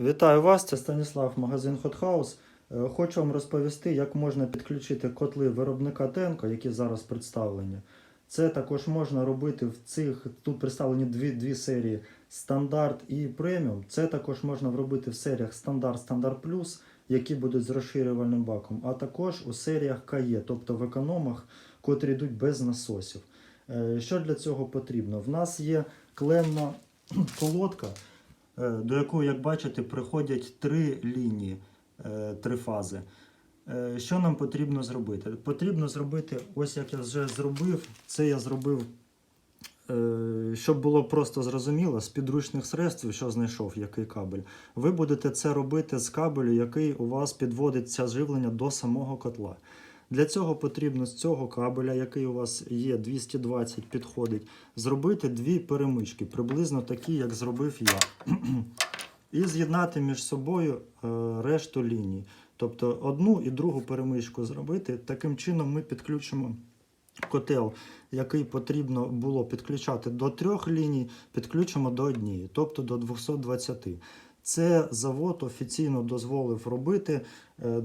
Вітаю вас, це Станіслав, магазин Hot House. Е, Хочу вам розповісти, як можна підключити котли виробника Тенко, які зараз представлені. Це також можна робити в цих. Тут представлені дві, дві серії стандарт і преміум. Це також можна робити в серіях стандарт, стандарт плюс, які будуть з розширювальним баком, а також у серіях КАЄ, тобто в економах, котрі йдуть без насосів. Е, Що для цього потрібно? В нас є клемна колодка. Е, до якої, як бачите, приходять три лінії, е, три фази. Е, Що нам потрібно зробити? Потрібно зробити, ось як я вже зробив, це я зробив, щоб було просто зрозуміло, з підручних средств, що знайшов, який кабель. Ви будете це робити з кабелю, який у вас підводиться живлення до самого котла. Для цього потрібно з цього кабеля, який у вас є 220, підходить, зробити дві перемички, приблизно такі, як зробив я. І з'єднати між собою е, решту ліній. Тобто одну і другу перемичку зробити. Таким чином ми підключимо котел, який потрібно було підключати до трьох ліній, підключимо до однієї, тобто до 220. Це завод офіційно дозволив робити е,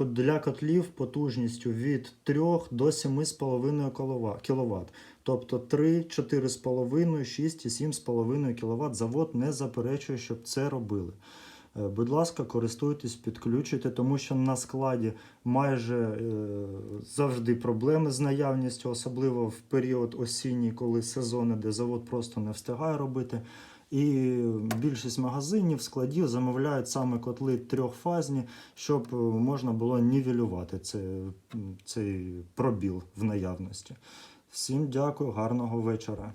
для котлів потужністю від 3 до 7,5 кВт. Тобто 3, 4,5, 6 і 7,5 кВт завод не заперечує, щоб це робили. Е, Будь ласка, користуйтесь, підключуйте, тому що на складі майже е, завжди проблеми з наявністю, особливо в період осінній, коли сезони, де завод просто не встигає робити. І більшість магазинів, складів замовляють саме котли трьохфазні, щоб е, можна було нівелювати це, цей пробіл в наявності. Всім дякую, гарного вечора.